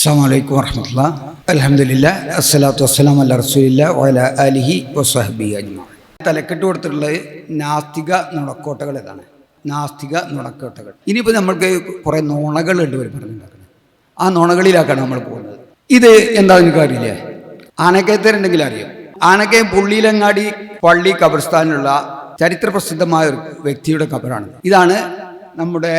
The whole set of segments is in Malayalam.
അസ്സാമലൈക്കും വർഹമത്തുള്ള അലഹമില്ല അസ്സലാത്തു വസ്സലാം അല്ല റസൂലില്ല വല അലിഹി വസ്ഹബി അജ്മ തലക്കെട്ട് കൊടുത്തിട്ടുള്ളത് നാസ്തിക നുണക്കോട്ടകൾ ഇതാണ് നാസ്തിക നുണക്കോട്ടകൾ. ഇനിയിപ്പോൾ നമ്മൾക്ക് കുറേ നുണകളുണ്ട് ഒരു പറഞ്ഞുണ്ടാക്കുന്നത് ആ നുണകളിലാക്കാണ് നമ്മൾ പോകുന്നത്. ഇത് എന്താ നിങ്ങൾക്ക് അറിയില്ലേ ആനക്കയത്തേരുണ്ടെങ്കിൽ അറിയാം. ആനക്കയം പുള്ളിയിലങ്ങാടി പള്ളി കബർസ്ഥാനിലുള്ള ചരിത്ര പ്രസിദ്ധമായ ഒരു വ്യക്തിയുടെ കബറാണ് ഇതാണ് നമ്മുടെ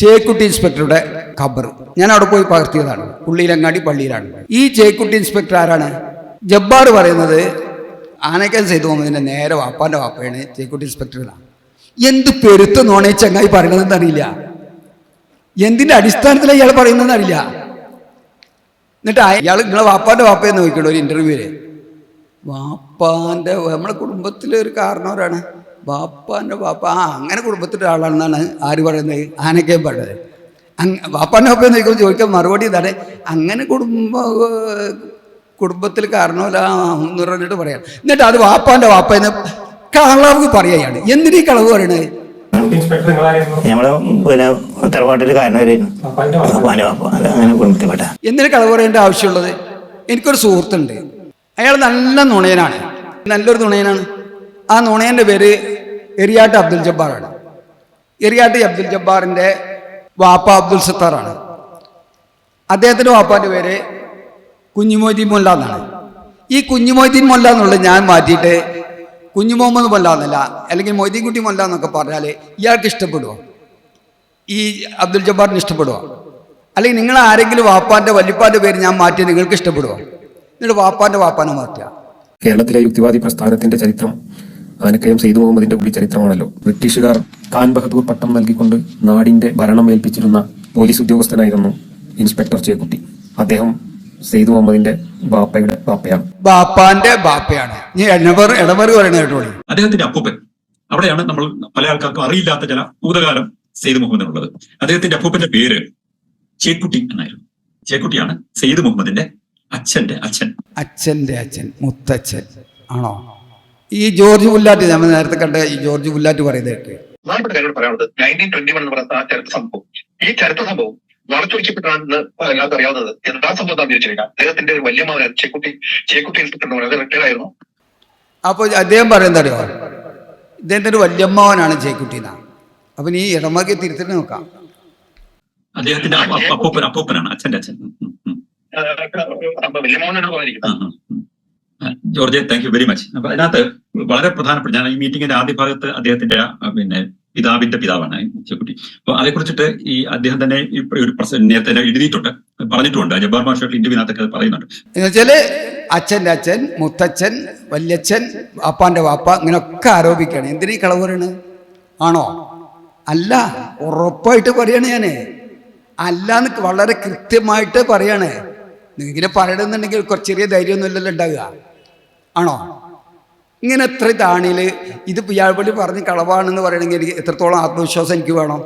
ചേക്കുട്ടി ഇൻസ്പെക്ടറുടെ ഖബർ. ഞാൻ അവിടെ പോയി പകർത്തിയതാണ്. പുള്ളിയിലങ്ങാടി പള്ളിയിലാണ്. ഈ ചേക്കുട്ടി ഇൻസ്പെക്ടർ ആരാണ്? ജബ്ബാർ പറയുന്നത് ആനക്കൻ ചെയ്തു പോകുന്നതിന്റെ നേരെ വാപ്പാന്റെ വാപ്പയാണ് ചേക്കുട്ടി ഇൻസ്പെക്ടർ എന്നാണ്. എന്ത് പെരുത്ത നോണേ ചങ്ങായി പറയണതെന്ന് അറിയില്ല എന്തിന്റെ അടിസ്ഥാനത്തിലാണ് ഇയാൾ പറയുന്നതെന്ന് അറിയില്ല എന്നിട്ട് ഇയാൾ നിങ്ങളെ വാപ്പാന്റെ വാപ്പയെന്ന് നോക്കിയുള്ളൂ ഒരു ഇന്റർവ്യൂവിൽ വാപ്പാന്റെ നമ്മുടെ കുടുംബത്തിലെ ഒരു കാരണവരാണ്. വാപ്പാന്റെ ബാപ്പ ആ അങ്ങനെ കുടുംബത്തിന്റെ ആളാണെന്നാണ് ആര് പറയുന്നത്? ആനക്കെ പറയുന്നത്. അങ്ങ് ബാപ്പാന്റെ ബാപ്പ നോക്കുമ്പോൾ ചോദിക്കാൻ മറുപടി ഇതാണ് അങ്ങനെ കുടുംബ കുടുംബത്തിൽ കാരണമല്ല എന്ന് പറഞ്ഞിട്ട് പറയാം. എന്നിട്ട് അത് വാപ്പാന്റെ വാപ്പ എന്ന് കളവ് പറയുകയാണ്. എന്തിനീ കളവ് പറയണേ? ഇൻസ്പെക്ടർ നിങ്ങളായിരുന്നു നമ്മൾ പിന്നെ തറവാട്ടിൽ കാരണവരായിരുന്നു. അപ്പാന്റെ വാപ്പ. വാപ്പ. അത് അങ്ങനെ കുടുംബത്തിൽപ്പെട്ട. എന്തിനു കളവ് പറയേണ്ട ആവശ്യമുള്ളത്? എനിക്കൊരു സുഹൃത്തുണ്ട്. അയാൾ നല്ല നുണയനാണ്. നല്ലൊരു നുണയനാണ്. ആ നുണയന്റെ പേര് എരിയാട്ട് അബ്ദുൽ ജബ്ബാറാണ്. എരിയാട്ടി അബ്ദുൽ ജബ്ബാറിന്റെ വാപ്പ അബ്ദുൽ സത്താറാണ്. അദ്ദേഹത്തിന്റെ വാപ്പാന്റെ പേര് കുഞ്ഞുമൊയ്തീൻ മൊല്ല എന്നാണ്. ഈ കുഞ്ഞുമൊയ്തീൻ മൊല്ല എന്നുള്ളത് ഞാൻ മാറ്റിയിട്ട് കുഞ്ഞു മുഹമ്മദ് മൊല്ല എന്നല്ല അല്ലെങ്കിൽ മൊയ്തീൻ കുട്ടി മൊല്ല എന്നൊക്കെ പറഞ്ഞാൽ ഇയാൾക്ക് ഇഷ്ടപ്പെടുമോ ഈ അബ്ദുൽ ജബ്ബാറിന് ഇഷ്ടപ്പെടുമോ അല്ലെങ്കിൽ നിങ്ങൾ ആരെങ്കിലും വാപ്പാന്റെ വല്യപ്പാന്റെ പേര് ഞാൻ മാറ്റി നിങ്ങൾക്ക് ഇഷ്ടപ്പെടുമോ നിങ്ങൾ വാപ്പാന്റെ വാപ്പാനെ മാറ്റുക. കേരളത്തിലെ യുക്തിവാദി പ്രസ്ഥാനത്തിന്റെ ചരിത്രം ആനക്കയം സെയ്ദ് മുഹമ്മദിന്റെ കൂടി ചരിത്രമാണല്ലോ. ബ്രിട്ടീഷുകാർ ഖാൻ ബഹദൂർ പട്ടം നൽകിക്കൊണ്ട് നാടിന്റെ ഭരണം ഏൽപ്പിച്ചിരുന്ന പോലീസ് ഉദ്യോഗസ്ഥനായിരുന്നു ഇൻസ്പെക്ടർ ചേക്കുട്ടി. അദ്ദേഹം സെയ്ദ് മുഹമ്മദിന്റെ ബാപ്പയുടെ ബാപ്പയാണ്. ബാപ്പാന്റെ ബാപ്പയാണ്. അദ്ദേഹത്തിന്റെ അപ്പൂപ്പൻ. അവിടെയാണ് നമ്മൾ പല ആൾക്കാർക്കും അറിയില്ലാത്ത ചില ഭൂതകാലം സെയ്ദ് മുഹമ്മദിനുള്ളത്. അദ്ദേഹത്തിന്റെ അപ്പൂപ്പന്റെ പേര് ചേക്കുട്ടി എന്നായിരുന്നു. ചേക്കുട്ടിയാണ് സെയ്ദ് മുഹമ്മദിന്റെ അച്ഛന്റെ അച്ഛൻ. അച്ഛന്റെ അച്ഛൻ മുത്തച്ഛൻ. ആണോ? ഈ ജോർജ് പുല്ലാറ്റ് നമ്മൾ നേരത്തെ കണ്ട ഈ ജോർജ് പുല്ലാറ്റ് പറയുന്നത് കേട്ട്. പ്രധാനപ്പെട്ട കാര്യങ്ങൾ പറയാനുള്ളത് നയന്റീൻ ട്വന്റി വൺ എന്ന് പറയുന്ന ആ ചരിത്ര സംഭവം. ഈ ചരിത്ര സംഭവം വളച്ചൊടിക്കപ്പെട്ടാണെന്ന് എല്ലാവർക്കും അറിയാവുന്നത്. എന്താ സംഭവം എന്താണെന്ന് ചോദിച്ചാൽ അദ്ദേഹത്തിന്റെ ഒരു വലിയ മകൻ ചേക്കുട്ടി. ചേക്കുട്ടി ഇൻസ്പെക്ടർ എന്ന് പറയുന്നത് റിട്ടയർ ആയിരുന്നു. അപ്പോൾ അദ്ദേഹം പറയുന്നത് അറിയോ? ഇദ്ദേഹത്തിന്റെ ഒരു വല്യമ്മാവനാണ് ചേക്കുട്ടി എന്നാണ് അപ്പം ഈ ഇടമാക്കി തിരുത്തിട്ട് നോക്കാം. അദ്ദേഹത്തിന്റെ അപ്പൂപ്പനാണ് അച്ഛന്റെ അച്ഛൻ. ഉം, ഉം, ഉം. അപ്പൊ വലിയ മോനാണ് ആ, പറഞ്ഞിരിക്കുന്നത് George thank you very much അപ്പൊ അതിനകത്ത് വളരെ പ്രധാനപ്പെട്ട ഞാൻ ഈ മീറ്റിംഗിന്റെ ആദ്യ ഭാഗത്ത് അദ്ദേഹത്തിന്റെ പിന്നെ പിതാവിന്റെ പിതാവാണ് ഉച്ചക്കുട്ടി. അപ്പൊ അതേക്കുറിച്ചിട്ട് ഈ അദ്ദേഹം തന്നെ ഒരു നേരത്തെ എഴുതിയിട്ടുണ്ട്. പറഞ്ഞിട്ടുണ്ട്. ജബ്ബാർ മാഷായിട്ട് ഇന്റർവ്യൂനകത്തൊക്കെ പറയുന്നുണ്ട്. എന്നുവെച്ചാൽ അച്ഛന്റെ അച്ഛൻ മുത്തച്ഛൻ വല്യച്ഛൻ വാപ്പാന്റെ വാപ്പ ഇങ്ങനെയൊക്കെ ആരോപിക്കുകയാണ്. എന്തിനീ കളവ് ആണോ? അല്ല ഉറപ്പായിട്ട് പറയാണ് ഞാൻ. അല്ല എന്ന് വളരെ കൃത്യമായിട്ട് പറയാണ്. നിങ്ങനെ പറയണമെന്നുണ്ടെങ്കിൽ കുറച്ച് ചെറിയ ധൈര്യമൊന്നുമില്ലല്ലോ ഉണ്ടാകുക ആണോ? ഇങ്ങനെ എത്ര ഇതാണിൽ ഇത് പിയാഴ്പള്ളി പള്ളി പറഞ്ഞ് കളവാണെന്ന് പറയണമെങ്കിൽ എനിക്ക് എത്രത്തോളം ആത്മവിശ്വാസം എനിക്ക് വേണം?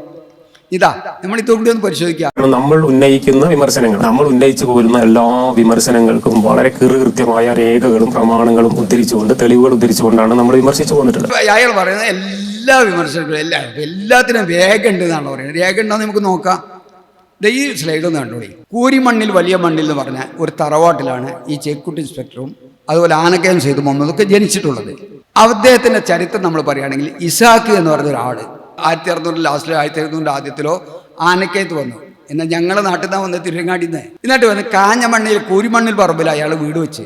ഇതാ നമ്മൾ ഇതുകൂടി ഒന്ന് പരിശോധിക്കാം. നമ്മൾ ഉന്നയിക്കുന്ന വിമർശനങ്ങൾ നമ്മൾ ഉന്നയിച്ചു പോരുന്ന എല്ലാ വിമർശനങ്ങൾക്കും വളരെ കൃത്യമായ രേഖകളും പ്രമാണങ്ങളും ഉദ്ധരിച്ചുകൊണ്ട് തെളിവുകൾ ഉദ്ധരിച്ചുകൊണ്ടാണ് നമ്മൾ വിമർശിച്ചു പോന്നിട്ടുള്ളത്. അയാൾ പറയുന്നത് എല്ലാ വിമർശനങ്ങളും എല്ലാ എല്ലാത്തിനും രേഖ ഉണ്ട് എന്നാണ് പറയുന്നത്. രേഖ ഉണ്ടോ നമുക്ക് നോക്കാം. ഈ സ്ലൈഡ് ഒന്ന് കണ്ടോളി. കൂരിമണ്ണിൽ വലിയ മണ്ണിൽ എന്ന് പറഞ്ഞ ഒരു തറവാട്ടിലാണ് ഈ ചേക്കുട്ടി ഇൻസ്പെക്ടറും അതുപോലെ ആനക്കയം ചെയ്തു മുഹമ്മദൊക്കെ ജനിച്ചിട്ടുള്ളത്. അദ്ദേഹത്തിന്റെ ചരിത്രം നമ്മൾ പറയുകയാണെങ്കിൽ ഇസാഖ് എന്ന് പറഞ്ഞ ഒരാൾ ആയിരത്തി അറുന്നൂറിൽ ലാസ്റ്റിലോ ആയിരത്തി അറുന്നൂറിന്റെ ആദ്യത്തിലോ ആനക്കയത്ത് വന്നു. എന്നാൽ ഞങ്ങളുടെ നാട്ടിൽ നിന്ന് വന്ന് തിരുവങ്ങാടിന്ന് എന്നിട്ട് വന്ന് കാഞ്ഞ മണ്ണിൽ കൂരിമണ്ണിൽ പറമ്പിൽ അയാൾ വീട് വെച്ച്.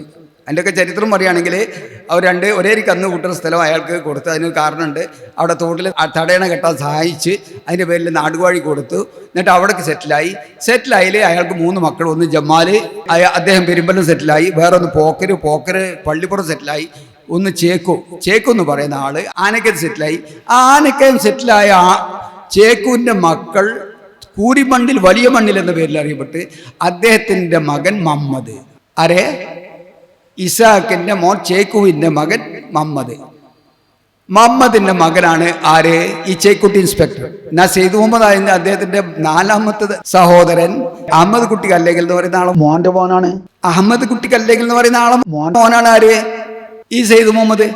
അതിന്റെയൊക്കെ ചരിത്രം പറയുകയാണെങ്കിൽ അവർ രണ്ട് ഒരേ കന്ന് കൂട്ടുന്ന സ്ഥലം അയാൾക്ക് കൊടുത്ത് അതിന് കാരണമുണ്ട്. അവിടെ തോട്ടിൽ തടയണ കെട്ടാൻ സഹായിച്ച് അതിന്റെ പേരിൽ നാടുവാഴി കൊടുത്തു. എന്നിട്ട് അവിടേക്ക് സെറ്റിലായി. സെറ്റിലായാൽ അയാൾക്ക് മൂന്ന് മക്കൾ ഒന്ന് അയ- അദ്ദേഹം പെരുമ്പലും സെറ്റിലായി. വേറെ ഒന്ന് പോക്കര് പോക്കര് പള്ളിപ്പുറം സെറ്റിലായി. ഒന്ന് ചേക്കു. ചേക്കു എന്ന് പറയുന്ന ആൾ ആനക്കയം സെറ്റിലായി. ആ ആനക്കയം സെറ്റിലായ ആ ചേക്കുവിന്റെ മക്കൾ കൂരിമണ്ണിൽ വലിയ മണ്ണിൽ എന്ന പേരിൽ അറിയപ്പെട്ട് അദ്ദേഹത്തിന്റെ മകൻ മമ്മദ്. ആരെ? ഇസാക്കിന്റെ മോൻ ചേക്കുവിന്റെ മകൻ മമ്മദ്. മമ്മദിന്റെ മകനാണ് ആര്? ഈ ചേക്കുട്ടി ഇൻസ്പെക്ടർ. എന്നാ സെയ്ദ് മുഹമ്മദ് ആയിരുന്ന അദ്ദേഹത്തിന്റെ നാലാമത്തെ സഹോദരൻ അഹമ്മദ് കുട്ടി കല്ലെങ്കിൽ എന്ന് പറയുന്ന ആളെ മോന്റെ മോനാണ്. അഹമ്മദ് കുട്ടി കല്ലെങ്കിൽ എന്ന് പറയുന്ന ആളെ മോൻ മോനാണ് ആര്? ഈ സെയ്ദ് മുഹമ്മദ്.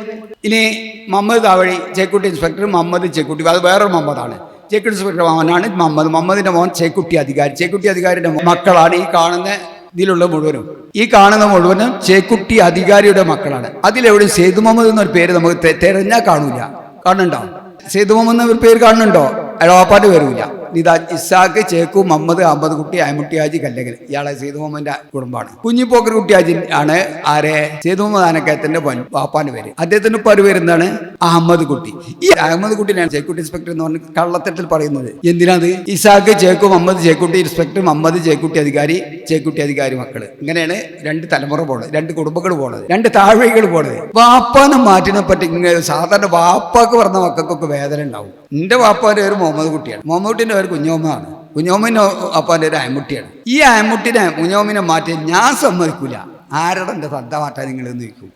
ഇനി മമ്മദ് താവഴി ചേക്കുട്ടി ഇൻസ്പെക്ടർ മമ്മദ് ചേക്കുട്ടി. അത് വേറൊരു മമ്മദാണ്. ചേക്കുട്ടി ഇൻസ്പെക്ടർ മോനാണ് മമ്മദ്. മമ്മദിന്റെ മോൻ ചേക്കുട്ടി അധികാരി. ചേക്കുട്ടി അധികാരിന്റെ മക്കളാണ് ഈ കാണുന്ന ഇതിലുള്ള മുഴുവനും. ഈ കാണുന്ന മുഴുവനും ചേക്കുട്ടി അധികാരിയുടെ മക്കളാണ്. അതിലെവിടെ സേതു മുഹമ്മദ് എന്നൊരു പേര് നമുക്ക് തെരഞ്ഞാൽ കാണൂല. കാണുന്നുണ്ടോ? സേതു മുഹമ്മദ് എന്നൊരു പേര് കാണുന്നുണ്ടോ? അയാളാപ്പാന്റെ വരൂല. ഇതാ ഇസാഖ് ചേക്കു മമ്മദ് അഹമ്മദ് കുട്ടി അയമുട്ടി ഹാജി കല്ലകൽ. ഇയാളെ സേതു മുഹമ്മദിന്റെ കുടുംബമാണ്. കുഞ്ഞിപ്പോക്കർ കുട്ടി ഹാജി ആണ് ആരെ? സേതു മുഹമ്മദ് ആനക്കയത്തിന്റെ പാപ്പാന്റെ പേര്. അദ്ദേഹത്തിന്റെ പേര് വരുന്നതാണ് അഹമ്മദ് കുട്ടി. ഈ അഹമ്മദ് കുട്ടിയാണ് ചേക്കുട്ടി ഇൻസ്പെക്ടർ എന്ന് പറഞ്ഞ് കള്ളത്തട്ടിൽ പറയുന്നത്. എന്തിനാത്? ഇസാഖ് ചേക്കു മമ്മദ് ചേക്കുട്ടി ഇൻസ്പെക്ടർ മമ്മദ് ചേക്കുട്ടി അധികാരി ചേക്കുട്ടി അധികാരി മക്കൾ. ഇങ്ങനെയാണ് രണ്ട് തലമുറ പോണത് രണ്ട് കുടുംബങ്ങൾ പോണത് രണ്ട് താഴ്വഴികൾ പോണത്. വാപ്പാനെ മാറ്റിനെ പറ്റി സാധാരണ വാപ്പാക്ക് പറഞ്ഞ മക്കൾക്കൊക്കെ വേദന ഉണ്ടാവും. എന്റെ വാപ്പാന്റെ പേര് മുഹമ്മദ് കുട്ടിയാണ്. മുഹമ്മദ് കുട്ടിന്റെ പേര് കുഞ്ഞോമ്മയാണ് കുഞ്ഞോമിന് അപ്പാന്റെ ഒരു അയമുട്ടിയാണ് ഈ അയമുട്ടിനെ കുഞ്ഞോമ്മിനെ മാറ്റി ഞാൻ സമ്മതിക്കില്ല ആരുടെ എന്റെ ശ്രദ്ധ മാറ്റാൻ നിങ്ങൾ നിൽക്കും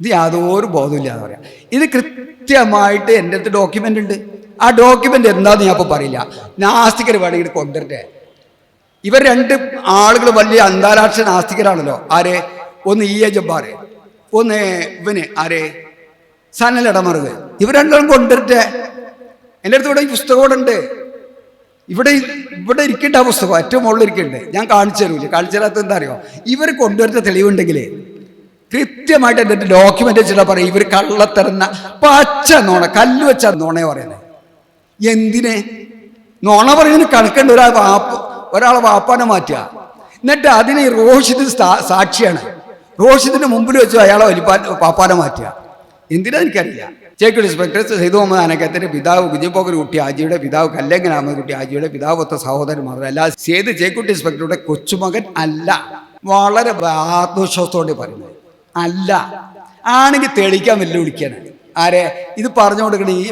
ഇത് യാതൊരു ബോധമില്ലാന്ന് പറയാം. ഇത് കൃത്യമായിട്ട് എന്റെ അടുത്ത് ഡോക്യുമെന്റ് ഉണ്ട്. ആ ഡോക്യുമെന്റ് എന്താന്ന് ഞാൻ ഇപ്പോൾ പറയില്ല. നാസ്തികർ വേണമെങ്കിൽ കൊണ്ടുവരട്ടെ. ഇവർ രണ്ട് ആളുകൾ വലിയ അന്താരാഷ്ട്ര നാസ്തികരാണല്ലോ. ആരെ? ഒന്ന് ഇ എ ജബ്ബാർ ഒന്ന് ഇവന് ആരെ? സനൽ ഇടമറുത് ഇവർ രണ്ടും കൊണ്ടുവരട്ടെ. എന്റെ അടുത്ത് ഇവിടെ ഈ പുസ്തകം ഉണ്ട്. ഇവിടെ ഇവിടെ ഇരിക്കേണ്ട ആ പുസ്തകം ഏറ്റവും മുകളിൽ ഇരിക്കണ്ടേ ഞാൻ കാണിച്ചു തരൂല. കാണിച്ചു തരാത്ത എന്താ അറിയോ ഇവർ കൊണ്ടുവരുന്ന തെളിവുണ്ടെങ്കിൽ കൃത്യമായിട്ട് എന്റെ ഡോക്യുമെന്റ് വെച്ചിട്ട് പറയും ഇവർ കള്ളത്തരുന്ന പച്ച നോണ കല്ല് വെച്ച നോണയെ പറയുന്നത് എന്തിനെ? നോണ പറയുന്നതിന് കണക്കേണ്ട. ഒരാൾ വാപ്പ ഒരാളെ വാപ്പാനെ മാറ്റുക. എന്നിട്ട് അതിന് റോഷിദ് സാക്ഷിയാണ്. റോഷിദിന്റെ മുമ്പിൽ വെച്ച് അയാളെ വലിപ്പാൻ പാപ്പാനെ മാറ്റുക. എന്തിനാ എനിക്കറിയില്ല. ചേക്കുടി ഇൻസ്പെക്ടർ സെയ്തു മുഹമ്മദ് അനക്കത്തിന്റെ പിതാവ് കുഞ്ഞിപ്പോക്കർ കുട്ടി ആജിയുടെ പിതാവ് കല്ലങ്കൻ അഹമ്മദ് കുട്ടി ആജിയുടെ പിതാവ് ഒത്ത സഹോദരൻ മാത്രമല്ല സേത് ചേക്കുട്ടി ഇൻസ്പെക്ടറുടെ കൊച്ചുമകൻ അല്ല. വളരെ ആത്മവിശ്വാസത്തോടെ പറയുന്നത്. അല്ല. ആണെങ്കിൽ തെളിക്കാൻ വെല്ലുവിളിക്കാനാണ് ആരെ? ഇത് പറഞ്ഞു കൊടുക്കണ ഈ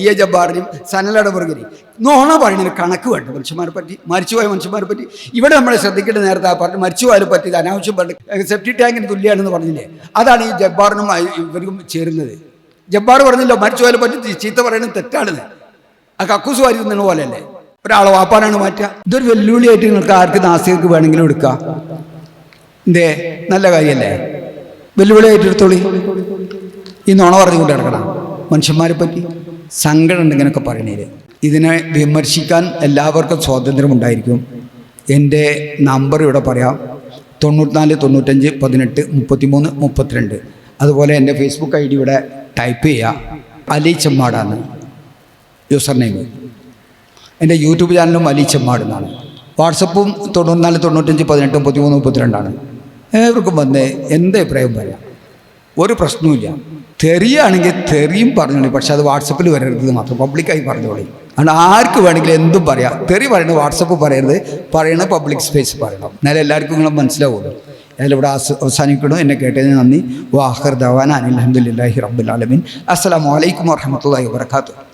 ഇ എ ജബ്ബാറിനും സനലയുടെ മുറുകരി നോണ പറയുന്നതിന് കണക്ക് വേണ്ട. മനുഷ്യന്മാരെ പറ്റി മരിച്ചുപോയ മനുഷ്യന്മാരെ പറ്റി. ഇവിടെ നമ്മൾ ശ്രദ്ധിക്കേണ്ട നേരത്തെ ആ പറഞ്ഞു മരിച്ചുപോയാലും പറ്റിയത് അനാവശ്യം പറഞ്ഞു സെപ്റ്റി ടാങ്കിന് തുല്യമാണെന്ന് പറഞ്ഞില്ലേ? അതാണ് ഈ ജബ്ബാറിനും ഇവർക്കും ചേരുന്നത്. ജബ്ബാർ പറഞ്ഞില്ലോ മരിച്ചുപോയാലും പറ്റി. ചീത്ത പറയുന്നത് തെറ്റാണെന്ന് ആ കക്കൂസ് വാരി തിന്നണ പോലെയല്ലേ? ഒരാളെ വാപ്പാനാണ് മാറ്റുക ഇതൊരു വെല്ലുവിളിയായിട്ട് നിങ്ങൾക്ക് ആർക്ക് നാസികൾക്ക് വേണമെങ്കിലും എടുക്കാം. എന്തേ? നല്ല കാര്യമല്ലേ വെല്ലുവിളിയായിട്ട് എടുത്തോളി. ഈ നുണ പറഞ്ഞുകൊണ്ട് നടക്കണം മനുഷ്യന്മാരെ പറ്റി സങ്കടം ഉണ്ട് ഇങ്ങനെയൊക്കെ പറയണേര് ഇതിനെ വിമർശിക്കാൻ എല്ലാവർക്കും സ്വാതന്ത്ര്യം ഉണ്ടായിരിക്കും. എന്റെ നമ്പർ ഇവിടെ പറയാം. തൊണ്ണൂറ്റിനാല് തൊണ്ണൂറ്റഞ്ച് പതിനെട്ട് മുപ്പത്തിമൂന്ന് മുപ്പത്തിരണ്ട്. അതുപോലെ എന്റെ ഫേസ്ബുക്ക് ഐ ഡി ഇവിടെ ടൈപ്പ് ചെയ്യുക. അലി ചെമ്മാടാണ് യൂസർ നെയിം എന്റെ യൂട്യൂബ് ചാനലും അലി ചെമ്മാട് എന്നാണ് വാട്സപ്പും തൊണ്ണൂറ്റിനാല് തൊണ്ണൂറ്റഞ്ച് പതിനെട്ട് മുപ്പത്തിമൂന്ന് മുപ്പത്തിരണ്ടാണ്. ഏവർക്കും വന്ന് എന്ത് അഭിപ്രായം പറയാം. ഒരു പ്രശ്നവുമില്ല. തെറിയാണെങ്കിൽ തെറിയും പറഞ്ഞോളി. പക്ഷെ അത് വാട്സപ്പിൽ വരരുത് മാത്രം. പബ്ലിക്കായി പറഞ്ഞോളി. അതുകൊണ്ട് ആർക്ക് വേണമെങ്കിലും എന്തും പറയാം. തെറി പറയണത് വാട്സപ്പ് പറയരുത്. പറയണ പബ്ലിക് സ്പേസ് പറയണം. എന്നാലും എല്ലാവർക്കും നിങ്ങളെ മനസ്സിലാവുള്ളൂ. അവസ- അവസാനിക്കണം എന്നെ കേട്ടതിന് നന്ദി. വാഹർ ദവാന അനിൽ അഹമ്മദില്ലാഹി റബ്ബുൽ ആലമീൻ. അസ്സലാമു അലൈക്കും വറഹമത്തല്ലാഹി വാബർക്കാത്തു